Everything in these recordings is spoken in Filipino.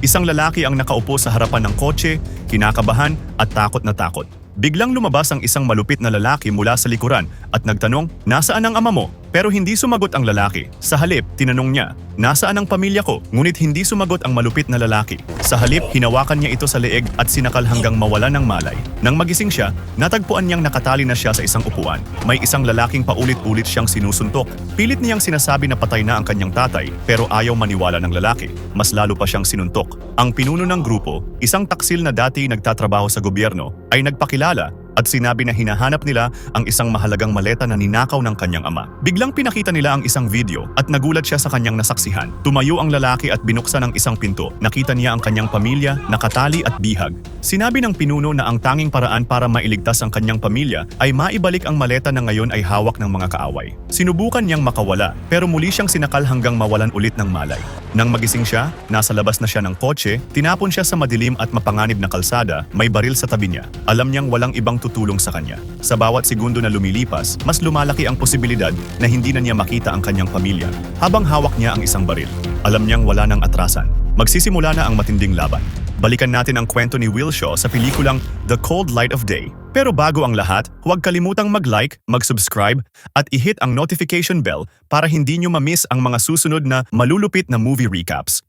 Isang lalaki ang nakaupo sa harapan ng kotse, kinakabahan at takot na takot. Biglang lumabas ang isang malupit na lalaki mula sa likuran at nagtanong, Nasaan ang ama mo? Pero hindi sumagot ang lalaki. Sa halip, tinanong niya, Nasaan ang pamilya ko? Ngunit hindi sumagot ang malupit na lalaki. Sa halip, hinawakan niya ito sa leeg at sinakal hanggang mawala ng malay. Nang magising siya, natagpuan niyang nakatali na siya sa isang upuan. May isang lalaking paulit-ulit siyang sinusuntok. Pilit niyang sinasabi na patay na ang kanyang tatay pero ayaw maniwala ng lalaki. Mas lalo pa siyang sinuntok. Ang pinuno ng grupo, isang taksil na dati nagtatrabaho sa gobyerno, ay nagpakilala at sinabi na hinahanap nila ang isang mahalagang maleta na ninakaw ng kanyang ama. Biglang pinakita nila ang isang video at nagulat siya sa kanyang nasaksihan. Tumayo ang lalaki at binuksan ang isang pinto. Nakita niya ang kanyang pamilya, nakatali at bihag. Sinabi ng pinuno na ang tanging paraan para mailigtas ang kanyang pamilya ay maibalik ang maleta na ngayon ay hawak ng mga kaaway. Sinubukan niyang makawala pero muli siyang sinakal hanggang mawalan ulit ng malay. Nang magising siya, nasa labas na siya ng kotse, tinapon siya sa madilim at mapanganib na kalsada, may baril sa tabi niya. Alam niyang walang ibang tutulong sa kanya. Sa bawat segundo na lumilipas, mas lumalaki ang posibilidad na hindi na niya makita ang kanyang pamilya. Habang hawak niya ang isang baril, alam niyang wala nang atrasan. Magsisimula na ang matinding laban. Balikan natin ang kwento ni Will Shaw sa pelikulang The Cold Light of Day. Pero bago ang lahat, huwag kalimutang mag-like, mag-subscribe, at i-hit ang notification bell para hindi nyo ma-miss ang mga susunod na malulupit na movie recaps.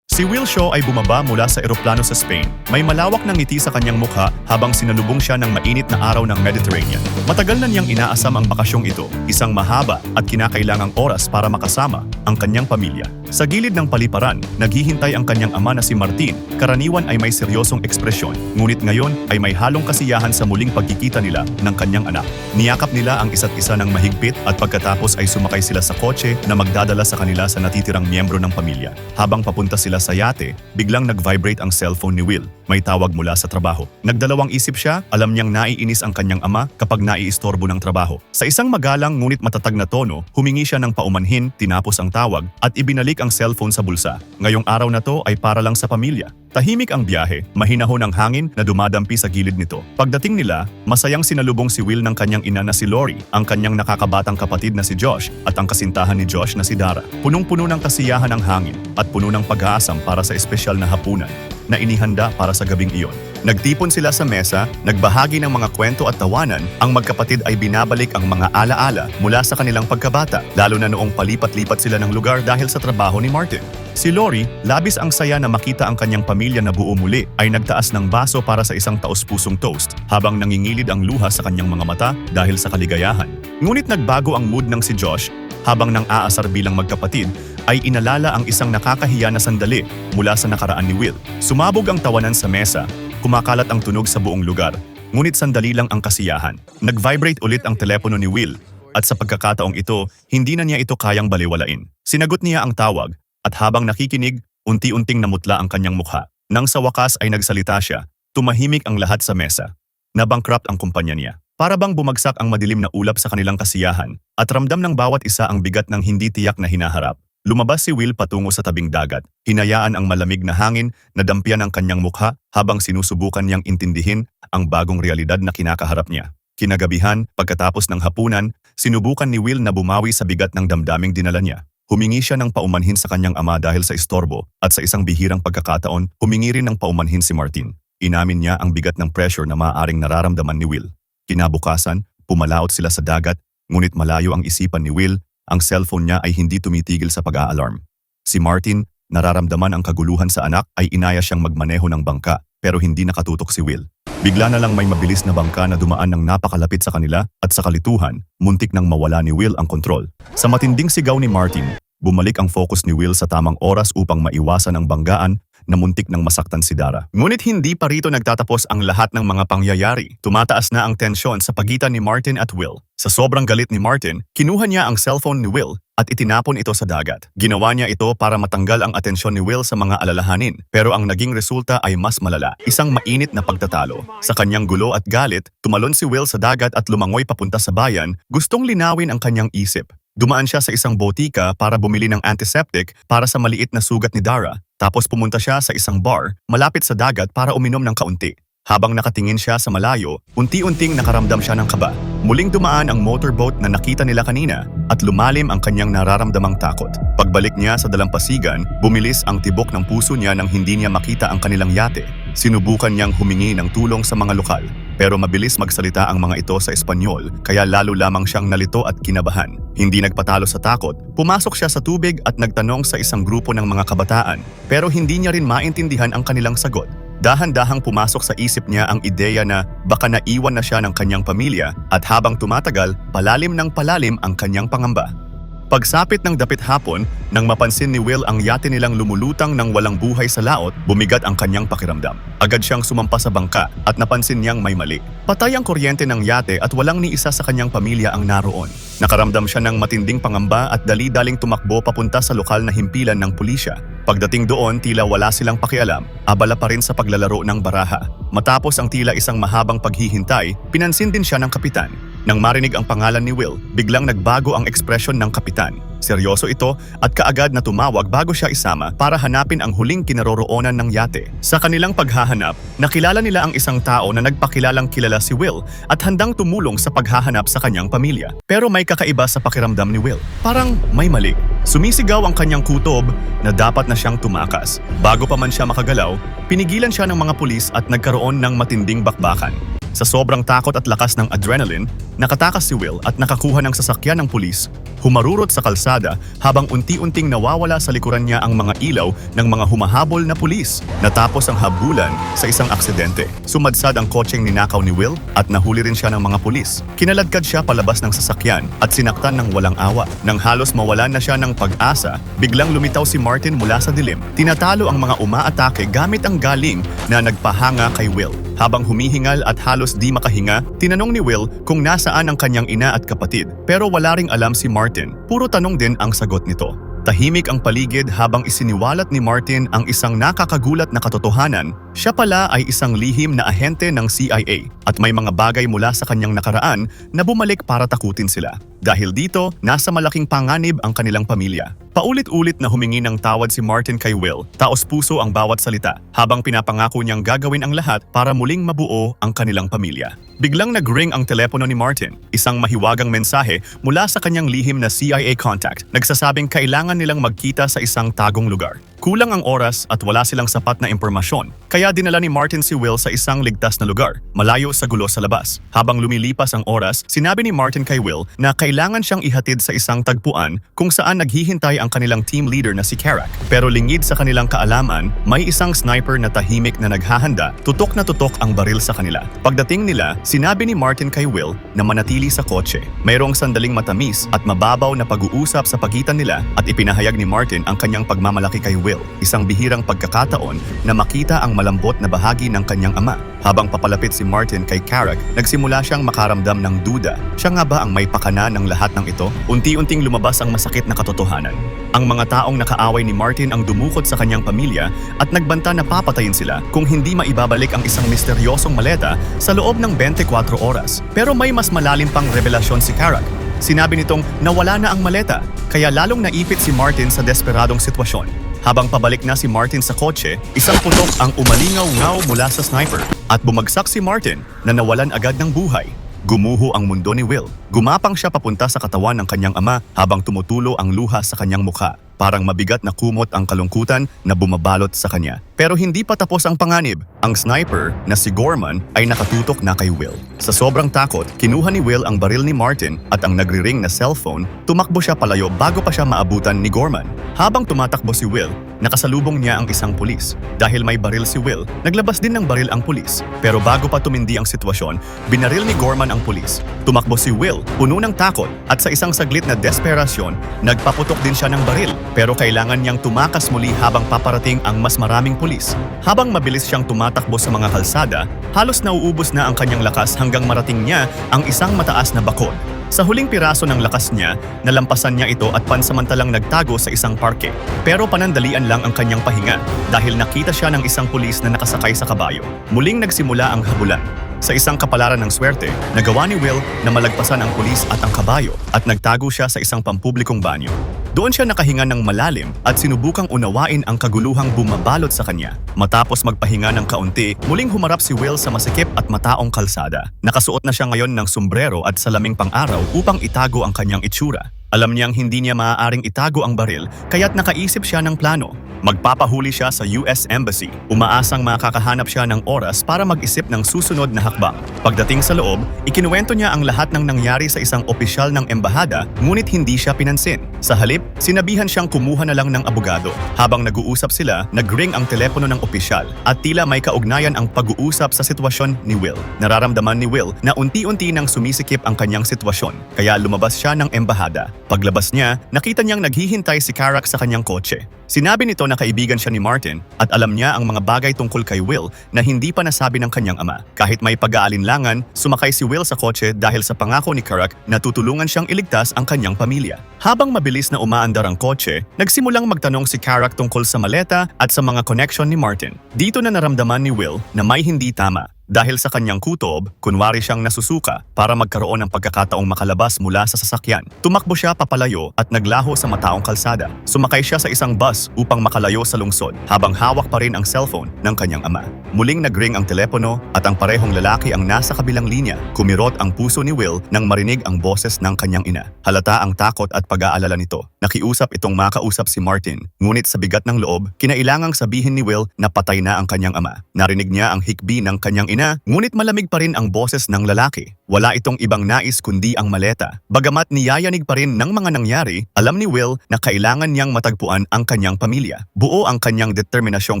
Si Will Shaw ay bumaba mula sa eroplano sa Spain. May malawak na ngiti sa kanyang mukha habang sinalubong siya ng mainit na araw ng Mediterranean. Matagal na niyang inaasam ang bakasyong ito, isang mahaba at kinakailangang oras para makasama ang kanyang pamilya. Sa gilid ng paliparan, naghihintay ang kanyang ama na si Martin. Karaniwan ay may seryosong ekspresyon, ngunit ngayon ay may halong kasiyahan sa muling pagkikita nila ng kanyang anak. Niyakap nila ang isa't isa ng mahigpit at pagkatapos ay sumakay sila sa kotse na magdadala sa kanila sa natitirang miyembro ng pamilya. Habang papunta sila sa yate, biglang nag-vibrate ang cellphone ni Will. May tawag mula sa trabaho. Nagdalawang isip siya, alam niyang naiinis ang kanyang ama kapag naiistorbo ng trabaho. Sa isang magalang ngunit matatag na tono, humingi siya ng paumanhin, tinapos ang tawag, at ibinalik ang cellphone sa bulsa. Ngayong araw na to ay para lang sa pamilya. Tahimik ang biyahe, mahinahon ang hangin na dumadampi sa gilid nito. Pagdating nila, masayang sinalubong si Will ng kanyang ina na si Lori, ang kanyang nakakabatang kapatid na si Josh, at ang kasintahan ni Josh na si Dara. Punong-puno ng kasiyahan ang hangin at puno ng pag-aasam para sa espesyal na hapunan na inihanda para sa gabing iyon. Nagtipon sila sa mesa, nagbahagi ng mga kwento at tawanan, ang magkapatid ay binabalik ang mga alaala mula sa kanilang pagkabata, lalo na noong palipat-lipat sila ng lugar dahil sa trabaho ni Martin. Si Lori, labis ang saya na makita ang kanyang pamilya na buo muli, ay nagtaas ng baso para sa isang taus-pusong toast habang nangingilid ang luha sa kanyang mga mata dahil sa kaligayahan. Ngunit nagbago ang mood ng si Josh habang nang aasar bilang magkapatid ay inalala ang isang nakakahiya na sandali mula sa nakaraan ni Will. Sumabog ang tawanan sa mesa, kumakalat ang tunog sa buong lugar, ngunit sandali lang ang kasiyahan. Nag-vibrate ulit ang telepono ni Will at sa pagkakataong ito, hindi na niya ito kayang baliwalain. Sinagot niya ang tawag at habang nakikinig, unti-unting namutla ang kanyang mukha. Nang sa wakas ay nagsalita siya, tumahimik ang lahat sa mesa. Nabankrupt ang kumpanya niya. Para bang bumagsak ang madilim na ulap sa kanilang kasiyahan at ramdam ng bawat isa ang bigat ng hindi tiyak na hinaharap. Lumabas si Will patungo sa tabing dagat. Hinayaan ang malamig na hangin na dampian ang kanyang mukha habang sinusubukan niyang intindihin ang bagong realidad na kinakaharap niya. Kinagabihan, pagkatapos ng hapunan, sinubukan ni Will na bumawi sa bigat ng damdaming dinala niya. Humingi siya ng paumanhin sa kanyang ama dahil sa istorbo at sa isang bihirang pagkakataon, humingi rin ng paumanhin si Martin. Inamin niya ang bigat ng pressure na maaaring nararamdaman ni Will. Kinabukasan, pumalaot sila sa dagat, ngunit malayo ang isipan ni Will, ang cellphone niya ay hindi tumitigil sa pag-aalarm. Si Martin, nararamdaman ang kaguluhan sa anak ay inaya siyang magmaneho ng bangka pero hindi nakatutok si Will. Bigla na lang may mabilis na bangka na dumaan ng napakalapit sa kanila at sa kalituhan, muntik nang mawala ni Will ang kontrol. Sa matinding sigaw ni Martin, bumalik ang focus ni Will sa tamang oras upang maiwasan ang banggaan na muntik nang masaktan si Dara. Ngunit hindi pa rito nagtatapos ang lahat ng mga pangyayari. Tumataas na ang tensyon sa pagitan ni Martin at Will. Sa sobrang galit ni Martin, kinuha niya ang cellphone ni Will at itinapon ito sa dagat. Ginawa niya ito para matanggal ang atensyon ni Will sa mga alalahanin, pero ang naging resulta ay mas malala. Isang mainit na pagtatalo. Sa kanyang gulo at galit, tumalon si Will sa dagat at lumangoy papunta sa bayan, gustong linawin ang kanyang isip. Dumaan siya sa isang botika para bumili ng antiseptic para sa maliit na sugat ni Dara. Tapos pumunta siya sa isang bar malapit sa dagat para uminom ng kaunti. Habang nakatingin siya sa malayo, unti-unting nakaramdam siya ng kaba. Muling dumaan ang motorboat na nakita nila kanina at lumalim ang kanyang nararamdamang takot. Pagbalik niya sa dalampasigan, bumilis ang tibok ng puso niya nang hindi niya makita ang kanilang yate. Sinubukan niyang humingi ng tulong sa mga lokal, pero mabilis magsalita ang mga ito sa Espanyol kaya lalo lamang siyang nalito at kinabahan. Hindi nagpatalo sa takot, pumasok siya sa tubig at nagtanong sa isang grupo ng mga kabataan pero hindi niya rin maintindihan ang kanilang sagot. Dahan-dahang pumasok sa isip niya ang ideya na baka naiwan na siya ng kanyang pamilya at habang tumatagal, palalim ng palalim ang kanyang pangamba. Pagsapit ng dapit hapon, nang mapansin ni Will ang yate nilang lumulutang ng walang buhay sa laot, bumigat ang kanyang pakiramdam. Agad siyang sumampa sa bangka at napansin niyang may mali. Patay ang kuryente ng yate at walang ni isa sa kanyang pamilya ang naroon. Nakaramdam siya ng matinding pangamba at dali-daling tumakbo papunta sa lokal na himpilan ng pulisya. Pagdating doon, tila wala silang pakialam, abala pa rin sa paglalaro ng baraha. Matapos ang tila isang mahabang paghihintay, pinansin din siya ng kapitan. Nang marinig ang pangalan ni Will, biglang nagbago ang ekspresyon ng kapitan. Seryoso ito at kaagad na tumawag bago siya isama para hanapin ang huling kinaroroonan ng yate. Sa kanilang paghahanap, nakilala nila ang isang tao na nagpakilalang kilala si Will at handang tumulong sa paghahanap sa kanyang pamilya. Pero may kakaiba sa pakiramdam ni Will. Parang may mali. Sumisigaw ang kanyang kutob na dapat na siyang tumakas. Bago pa man siya makagalaw, pinigilan siya ng mga pulis at nagkaroon ng matinding bakbakan. Sa sobrang takot at lakas ng adrenaline, nakatakas si Will at nakakuha ng sasakyan ng pulis, humarurot sa kalsada habang unti-unting nawawala sa likuran niya ang mga ilaw ng mga humahabol na pulis. Natapos ang habulan sa isang aksidente. Sumadsad ang kotseng ninakaw ni Will at nahuli rin siya ng mga pulis. Kinaladkad siya palabas ng sasakyan at sinaktan ng walang awa. Nang halos mawalan na siya ng pag-asa, biglang lumitaw si Martin mula sa dilim. Tinatalo ang mga umaatake gamit ang galing na nagpahanga kay Will. Habang humihingal at halos di makahinga, tinanong ni Will kung nasaan ang kanyang ina at kapatid. Pero wala ring alam si Martin. Puro tanong din ang sagot nito. Tahimik ang paligid habang isiniwalat ni Martin ang isang nakakagulat na katotohanan. Siya pala ay isang lihim na ahente ng CIA at may mga bagay mula sa kanyang nakaraan na bumalik para takutin sila. Dahil dito, nasa malaking panganib ang kanilang pamilya. Paulit-ulit na humingi ng tawad si Martin kay Will, taos puso ang bawat salita, habang pinapangako niyang gagawin ang lahat para muling mabuo ang kanilang pamilya. Biglang nag-ring ang telepono ni Martin, isang mahiwagang mensahe mula sa kanyang lihim na CIA contact, nagsasabing kailangan nilang magkita sa isang tagong lugar. Kulang ang oras at wala silang sapat na impormasyon, kaya dinala ni Martin si Will sa isang ligtas na lugar, malayo sa gulo sa labas. Habang lumilipas ang oras, sinabi ni Martin kay Will na kailangan siyang ihatid sa isang tagpuan kung saan naghihintay ang kanilang team leader na si Karak. Pero lingid sa kanilang kaalaman, may isang sniper na tahimik na naghahanda, tutok na tutok ang baril sa kanila. Pagdating nila, sinabi ni Martin kay Will na manatili sa kotse. Mayroong sandaling matamis at mababaw na pag-uusap sa pagitan nila at ipinahayag ni Martin ang kanyang pagmamalaki kay Will, isang bihirang pagkakataon na makita ang malambot na bahagi ng kanyang ama. Habang papalapit si Martin kay Karak, nagsimula siyang makaramdam ng duda. Siya nga ba ang may pakana ng lahat ng ito? Unti-unting lumabas ang masakit na katotohanan. Ang mga taong nakaaway ni Martin ang dumukot sa kanyang pamilya at nagbanta na papatayin sila kung hindi maibabalik ang isang misteryosong maleta sa loob ng 24 oras. Pero may mas malalim pang revelasyon si Karak. Sinabi nitong nawala na ang maleta, kaya lalong naipit si Martin sa desperadong sitwasyon. Habang pabalik na si Martin sa kotse, isang putok ang umalingaw-ngaw mula sa sniper at bumagsak si Martin na nawalan agad ng buhay. Gumuho ang mundo ni Will. Gumapang siya papunta sa katawan ng kanyang ama habang tumutulo ang luha sa kanyang mukha. Parang mabigat na kumot ang kalungkutan na bumabalot sa kanya. Pero hindi pa tapos ang panganib. Ang sniper na si Gorman ay nakatutok na kay Will. Sa sobrang takot, kinuha ni Will ang baril ni Martin at ang nagriring na cellphone, tumakbo siya palayo bago pa siya maabutan ni Gorman. Habang tumatakbo si Will, nakasalubong niya ang isang pulis. Dahil may baril si Will, naglabas din ng baril ang pulis. Pero bago pa tumindi ang sitwasyon, binaril ni Gorman ang pulis. Tumakbo si Will, puno ng takot at sa isang saglit na desperasyon, nagpaputok din siya ng baril. Pero kailangan niyang tumakas muli habang paparating ang mas maraming pulis. Habang mabilis siyang tumatakbo sa mga kalsada, halos nauubos na ang kanyang lakas hanggang marating niya ang isang mataas na bakod. Sa huling piraso ng lakas niya, nalampasan niya ito at pansamantalang nagtago sa isang parke. Pero panandalian lang ang kanyang pahinga dahil nakita siya ng isang pulis na nakasakay sa kabayo. Muling nagsimula ang habulan. Sa isang kapalaran ng swerte, nagawa ni Will na malagpasan ang pulis at ang kabayo at nagtago siya sa isang pampublikong banyo. Doon siya nakahinga ng malalim at sinubukang unawain ang kaguluhang bumabalot sa kanya. Matapos magpahinga ng kaunti, muling humarap si Will sa masikip at mataong kalsada. Nakasuot na siya ngayon ng sombrero at salaming pang-araw upang itago ang kanyang itsura. Alam niyang hindi niya maaaring itago ang baril kaya't nakaisip siya ng plano. Magpapahuli siya sa US Embassy. Umaasang makakahanap siya ng oras para mag-isip ng susunod na hakbang. Pagdating sa loob, ikinuwento niya ang lahat ng nangyari sa isang opisyal ng embahada ngunit hindi siya pinansin. Sa halip, sinabihan siyang kumuha na lang ng abogado. Habang nag-uusap sila, nag-ring ang telepono ng opisyal at tila may kaugnayan ang pag-uusap sa sitwasyon ni Will. Nararamdaman ni Will na unti-unti nang sumisikip ang kanyang sitwasyon kaya lumabas siya ng embahada. Paglabas niya, nakita niyang naghihintay si Karak sa kanyang kotse. Sinabi nito na kaibigan siya ni Martin at alam niya ang mga bagay tungkol kay Will na hindi pa nasabi ng kanyang ama. Kahit may pag-aalinlangan, sumakay si Will sa kotse dahil sa pangako ni Karak na tutulungan siyang iligtas ang kanyang pamilya. Habang mabilis na umaandar ang kotse, nagsimulang magtanong si Karak tungkol sa maleta at sa mga connection ni Martin. Dito na naramdaman ni Will na may hindi tama. Dahil sa kanyang kutob, kunwari siyang nasusuka para magkaroon ng pagkakataong makalabas mula sa sasakyan. Tumakbo siya papalayo at naglaho sa mataong kalsada. Sumakay siya sa isang bus upang makalayo sa lungsod habang hawak pa rin ang cellphone ng kanyang ama. Muling nagring ang telepono at ang parehong lalaki ang nasa kabilang linya. Kumirot ang puso ni Will nang marinig ang boses ng kanyang ina. Halata ang takot at pag-aalala nito. Nakiusap itong makausap si Martin. Ngunit sa bigat ng loob, kinailangang sabihin ni Will na patay na ang kanyang ama. Narinig niya ang hikbi ng kanyang ina, ngunit malamig pa rin ang boses ng lalaki. Wala itong ibang nais kundi ang maleta. Bagamat niyayanig pa rin ng mga nangyari, alam ni Will na kailangan niyang matagpuan ang kanyang pamilya. Buo ang kanyang determinasyong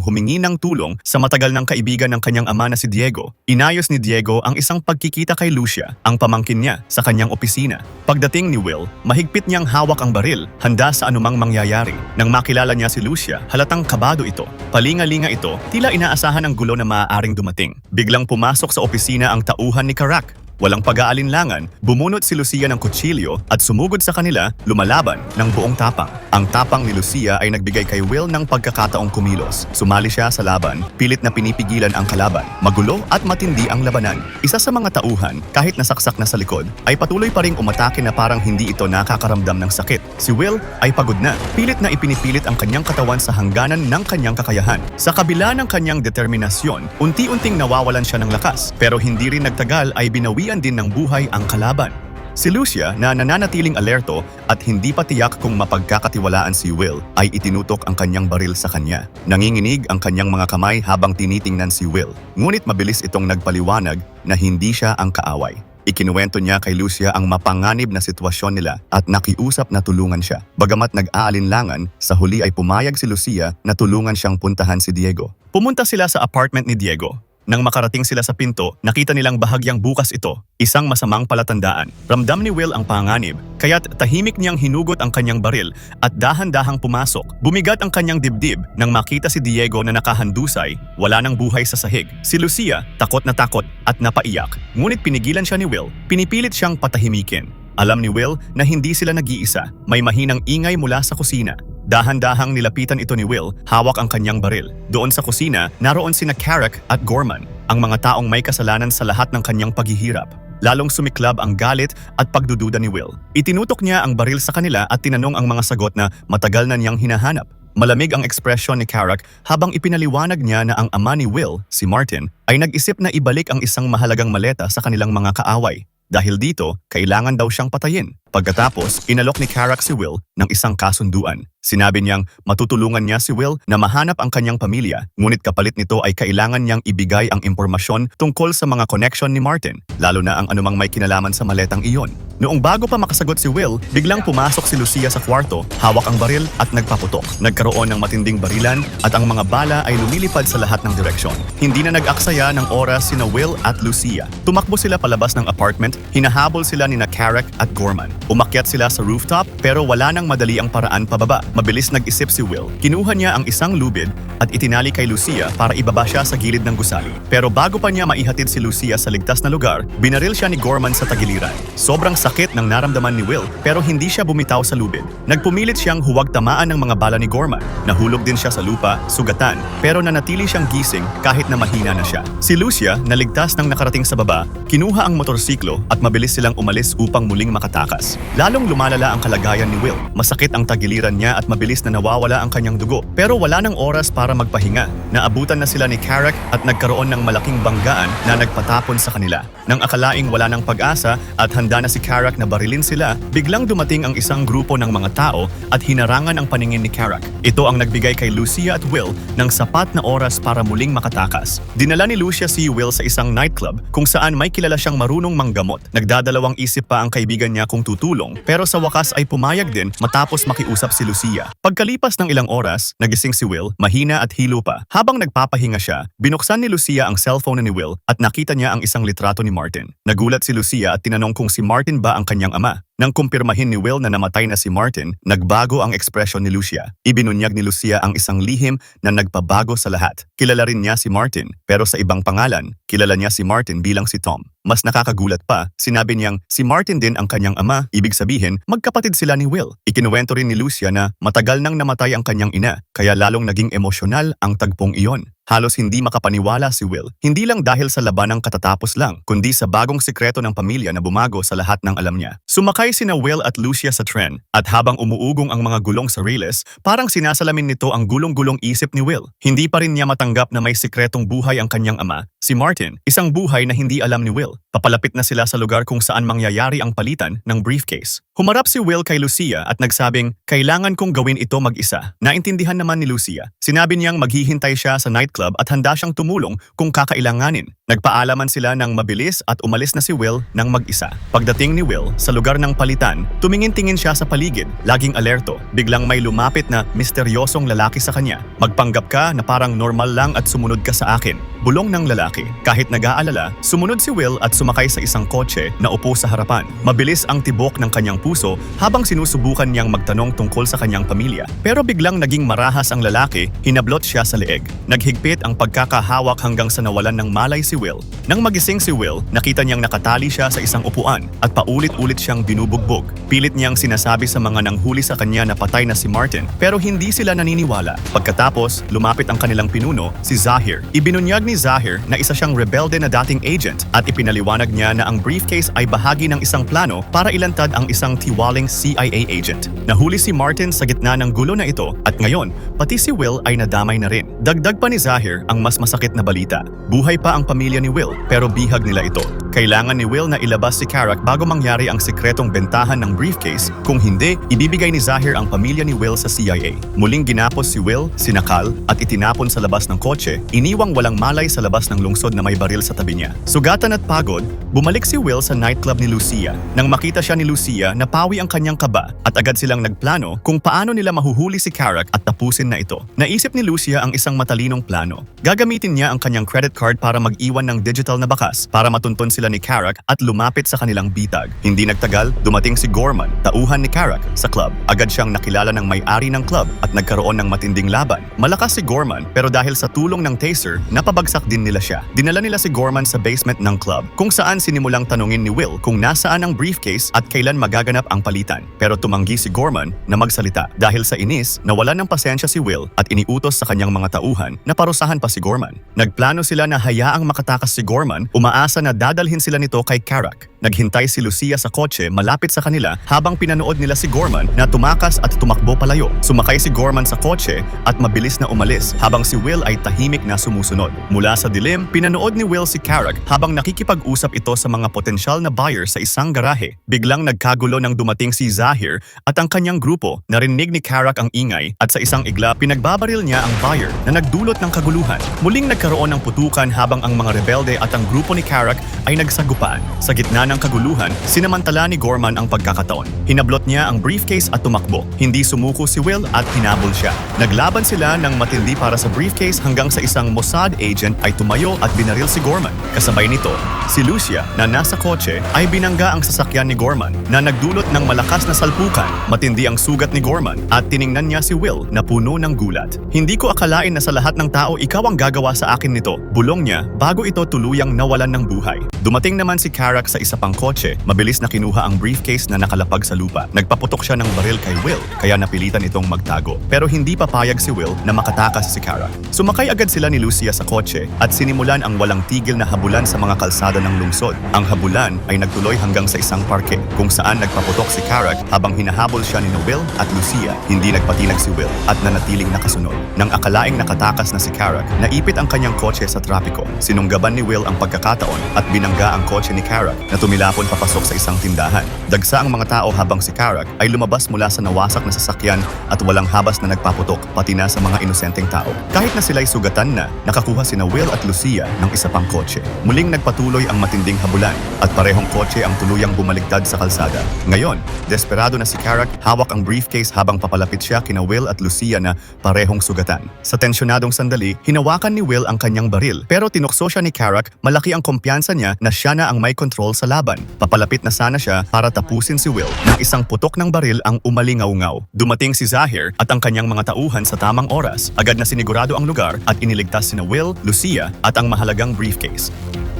humingi ng tulong sa matagal ng kaibigan ng kanyang ama na si Diego. Inayos ni Diego ang isang pagkikita kay Lucia, ang pamangkin niya, sa kanyang opisina. Pagdating ni Will, mahigpit niyang hawak ang baril, handa sa anumang mangyayari. Nang makilala niya si Lucia, halatang kabado ito. Palinga-linga ito, tila inaasahan ang gulo na maaaring dumating. Biglang pumasok sa opisina ang tauhan ni Karak. Walang pag-aalinlangan, bumunot si Lucia ng kutsilyo at sumugod sa kanila, lumalaban ng buong tapang. Ang tapang ni Lucia ay nagbigay kay Will ng pagkakataong kumilos. Sumali siya sa laban, pilit na pinipigilan ang kalaban. Magulo at matindi ang labanan. Isa sa mga tauhan, kahit nasaksak na sa likod, ay patuloy pa ring umatake na parang hindi ito nakakaramdam ng sakit. Si Will ay pagod na. Pilit na ipinipilit ang kanyang katawan sa hangganan ng kanyang kakayahan. Sa kabila ng kanyang determinasyon, unti-unting nawawalan siya ng lakas. Pero hindi rin nagtagal ay binawian din ng buhay ang kalaban. Si Lucia na nananatiling alerto at hindi pa tiyak kung mapagkakatiwalaan si Will ay itinutok ang kanyang baril sa kanya. Nanginginig ang kanyang mga kamay habang tinitingnan si Will. Ngunit mabilis itong nagpaliwanag na hindi siya ang kaaway. Ikinuwento niya kay Lucia ang mapanganib na sitwasyon nila at nakiusap na tulungan siya. Bagamat nag-aalinlangan, sa huli ay pumayag si Lucia na tulungan siyang puntahan si Diego. Pumunta sila sa apartment ni Diego. Nang makarating sila sa pinto, nakita nilang bahagyang bukas ito, isang masamang palatandaan. Ramdam ni Will ang panganib, kaya't tahimik niyang hinugot ang kanyang baril at dahan-dahang pumasok. Bumigat ang kanyang dibdib nang makita si Diego na nakahandusay, wala nang buhay sa sahig. Si Lucia, takot na takot at napaiyak, ngunit pinigilan siya ni Will, pinipilit siyang patahimikin. Alam ni Will na hindi sila nag-iisa, may mahinang ingay mula sa kusina. Dahan-dahang nilapitan ito ni Will, hawak ang kanyang baril. Doon sa kusina, naroon sina Carrick at Gorman, ang mga taong may kasalanan sa lahat ng kanyang paghihirap. Lalong sumiklab ang galit at pagdududa ni Will. Itinutok niya ang baril sa kanila at tinanong ang mga sagot na matagal na niyang hinahanap. Malamig ang ekspresyon ni Carrick habang ipinaliwanag niya na ang ama ni Will, si Martin, ay nag-isip na ibalik ang isang mahalagang maleta sa kanilang mga kaaway. Dahil dito, kailangan daw siyang patayin. Pagkatapos, inalok ni Karak si Will ng isang kasunduan. Sinabi niyang matutulungan niya si Will na mahanap ang kanyang pamilya, ngunit kapalit nito ay kailangan niyang ibigay ang impormasyon tungkol sa mga connection ni Martin, lalo na ang anumang may kinalaman sa maletang iyon. Noong bago pa makasagot si Will, biglang pumasok si Lucia sa kwarto, hawak ang baril at nagpaputok. Nagkaroon ng matinding barilan at ang mga bala ay lumilipad sa lahat ng direksyon. Hindi na nag-aksaya ng oras sina Will at Lucia. Tumakbo sila palabas ng apartment, hinahabol sila ni na Carrick at Gorman. Umakyat sila sa rooftop pero wala nang madali ang paraan pababa. Mabilis nag-isip si Will. Kinuha niya ang isang lubid at itinali kay Lucia para ibaba siya sa gilid ng gusali. Pero bago pa niya maihatid si Lucia sa ligtas na lugar, binaril siya ni Gorman sa tagiliran. Sobrang sakit ng naramdaman ni Will pero hindi siya bumitaw sa lubid. Nagpumilit siyang huwag tamaan ng mga bala ni Gorman. Nahulog din siya sa lupa, sugatan, pero nanatili siyang gising kahit na mahina na siya. Si Lucia, naligtas ng nakarating sa baba, kinuha ang motorsiklo at mabilis silang umalis upang muling makatakas. Lalong lumalala ang kalagayan ni Will. Masakit ang tagiliran niya at mabilis na nawawala ang kanyang dugo. Pero wala nang oras para magpahinga. Naabutan na sila ni Carrack at nagkaroon ng malaking banggaan na nagpatapon sa kanila. Nang akalaing wala ng pag-asa at handa na si Carrack na barilin sila, biglang dumating ang isang grupo ng mga tao at hinarangan ang paningin ni Carrack. Ito ang nagbigay kay Lucia at Will ng sapat na oras para muling makatakas. Dinala ni Lucia si Will sa isang nightclub kung saan may kilala siyang marunong manggamot. Nagdadalawang isip pa ang kaibigan niya kung tutulong pero sa wakas ay pumayag din matapos makiusap si Lucia. Pagkalipas ng ilang oras, nagising si Will, mahina at hilo pa. Habang nagpapahinga siya, binuksan ni Lucia ang cellphone ni Will at nakita niya ang isang litrato ni Martin. Nagulat si Lucia at tinanong kung si Martin ba ang kanyang ama. Nang kumpirmahin ni Will na namatay na si Martin, nagbago ang ekspresyon ni Lucia. Ibinunyag ni Lucia ang isang lihim na nagpabago sa lahat. Kilala rin niya si Martin, pero sa ibang pangalan, kilala niya si Martin bilang si Tom. Mas nakakagulat pa, sinabi niyang si Martin din ang kanyang ama, ibig sabihin, magkapatid sila ni Will. Ikinuwento rin ni Lucia na matagal nang namatay ang kanyang ina, kaya lalong naging emosyonal ang tagpong iyon. Halos hindi makapaniwala si Will, hindi lang dahil sa labanang katatapos lang, kundi sa bagong sikreto ng pamilya na bumago sa lahat ng alam niya. Sumakay sina Will at Lucia sa tren, at habang umuugong ang mga gulong sa Riles, parang sinasalamin nito ang gulong-gulong isip ni Will. Hindi pa rin niya matanggap na may sikretong buhay ang kanyang ama, si Martin, isang buhay na hindi alam ni Will. Papalapit na sila sa lugar kung saan mangyayari ang palitan ng briefcase. Humarap si Will kay Lucia at nagsabing, kailangan kong gawin ito mag-isa. Naintindihan naman ni Lucia. Sinabi niyang maghihintay siya sa nightclub at handa siyang tumulong kung kakailanganin. Nagpaalaman sila ng mabilis at umalis na si Will ng mag-isa. Pagdating ni Will sa lugar ng palitan, tumingin-tingin siya sa paligid, laging alerto. Biglang may lumapit na misteryosong lalaki sa kanya. Magpanggap ka na parang normal lang at sumunod ka sa akin. Bulong ng lalaki. Kahit nag-aalala, sumunod si Will at sumakay sa isang kotse na upo sa harapan. Mabilis ang tibok ng kanyang puso habang sinusubukan niyang magtanong tungkol sa kanyang pamilya. Pero biglang naging marahas ang lalaki, hinablot siya sa leeg. Naghigpit ang pagkakahawak hanggang sa nawalan ng malay si Will. Nang magising si Will, nakita niyang nakatali siya sa isang upuan at paulit-ulit siyang binubugbog. Pilit niyang sinasabi sa mga nanghuli sa kanya na patay na si Martin pero hindi sila naniniwala. Pagkatapos, lumapit ang kanilang pinuno, si Zahir. Ibinunyag ni Zahir na isa siyang rebelde na dating agent at ipinaliwanag niya na ang briefcase ay bahagi ng isang plano para ilantad ang isang tiwaling CIA agent. Nahuli si Martin sa gitna ng gulo na ito at ngayon, pati si Will ay nadamay na rin. Dagdag pa ni Zahir ang mas masakit na balita. Buhay pa ang pamilya ni Will pero bihag nila ito. Kailangan ni Will na ilabas si Karak bago mangyari ang sikretong bentahan ng briefcase. Kung hindi, ibibigay ni Zahir ang pamilya ni Will sa CIA. Muling ginapos si Will, sinakal, at itinapon sa labas ng kotse, iniwang walang malay sa labas ng lungsod na may baril sa tabi niya. Sugatan at pagod, bumalik si Will sa nightclub ni Lucia. Nang makita siya ni Lucia, napawi ang kanyang kaba at agad silang nagplano kung paano nila mahuhuli si Karak at tapusin na ito. Naisip ni Lucia ang isang matalinong plano. Gagamitin niya ang kanyang credit card para mag-iwan ng digital na bakas para matuntun sila ni Karak at lumapit sa kanilang bitag. Hindi nagtagal, dumating si Gorman, tauhan ni Karak, sa club. Agad siyang nakilala ng may-ari ng club at nagkaroon ng matinding laban. Malakas si Gorman pero dahil sa tulong ng taser, napabagsak din nila siya. Dinala nila si Gorman sa basement ng club kung saan sinimulang tanungin ni Will kung nasaan ang briefcase at kailan magaganap ang palitan. Pero tumanggi si Gorman na magsalita. Dahil sa inis, nawalan ng pasensya si Will at iniutos sa kanyang mga tauhan na parusahan pa si Gorman. Nagplano sila na hayaang makatakas si Gorman, umaasa na dadalhin sila nito kay Karak. Naghintay si Lucia sa kotse malapit sa kanila habang pinanood nila si Gorman na tumakas at tumakbo palayo. Sumakay si Gorman sa kotse at mabilis na umalis habang si Will ay tahimik na sumusunod. Mula sa dilim, pinanood ni Will si Karak habang nakikipag-usap ito sa mga potensyal na buyer sa isang garahe. Biglang nagkagulo nang dumating si Zahir at ang kanyang grupo. Narinig ni Karak ang ingay at sa isang igla pinagbabaril niya ang buyer na nagdulot ng kaguluhan. Muling nagkaroon ng putukan habang ang mga rebelde at ang grupo ni Karak ay nagsagupaan. Sa gitna ng kaguluhan, sinamantala ni Gorman ang pagkakataon. Hinablot niya ang briefcase at tumakbo. Hindi sumuko si Will at hinabol siya. Naglaban sila ng matindi para sa briefcase hanggang sa isang Mossad agent ay tumayo at binaril si Gorman. Kasabay nito, si Lucia na nasa kotse ay binangga ang sasakyan ni Gorman na nagdulot ng malakas na salpukan. Matindi ang sugat ni Gorman at tiningnan niya si Will na puno ng gulat. Hindi ko akalain na sa lahat ng tao ikaw ang gagawa sa akin nito. Bulong niya bago ito tuluyang nawalan ng buhay. Dumating naman si Karak sa isa pang kotse, mabilis na kinuha ang briefcase na nakalapag sa lupa. Nagpaputok siya ng baril kay Will, kaya napilitan itong magtago. Pero hindi papayag si Will na makatakas si Karak. Sumakay agad sila ni Lucia sa kotse at sinimulan ang walang tigil na habulan sa mga kalsada ng lungsod. Ang habulan ay nagtuloy hanggang sa isang parke kung saan nagpaputok si Karak habang hinahabol siya ni Will at Lucia. Hindi nagpatinag si Will at nanatiling nakasunod. Nang akalaing nakatakas na si Karak, naipit ang kanyang kotse sa trapiko. Sinunggaban ni Will ang pagkakataon at binangga ang kotse ni Karak na tumilapon papasok sa isang tindahan. Dagsa ang mga tao habang si Karak ay lumabas mula sa nawasak na sasakyan at walang habas na nagpaputok pati na sa mga inosenteng tao. Kahit na sila'y sugatan na, nakakuha sina Will at Lucia ng isa pang kotse. Muling nagpatuloy ang matinding habulan at parehong kotse ang tuluyang bumaligtad sa kalsada. Ngayon, desperado na si Karak, hawak ang briefcase habang papalapit siya kina Will at Lucia na parehong sugatan. Sa tensyonadong sandali, hinawakan ni Will ang kanyang baril pero tinukso siya ni Karak, malaki ang kumpiyansa niya na siya na ang may control sa laban. Papalapit na sana siya para tapusin si Will nang isang putok ng baril ang umalingaw-ngaw. Dumating si Zahir at ang kanyang mga tauhan sa tamang oras. Agad na sinigurado ang lugar at iniligtas sina Will, Lucia at ang mahalagang briefcase.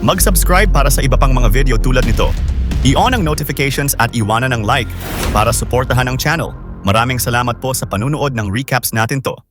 Mag-subscribe para sa iba pang mga video tulad nito. I-on ang notifications at iwanan ng like para suportahan ang channel. Maraming salamat po sa panunood ng recaps natin to.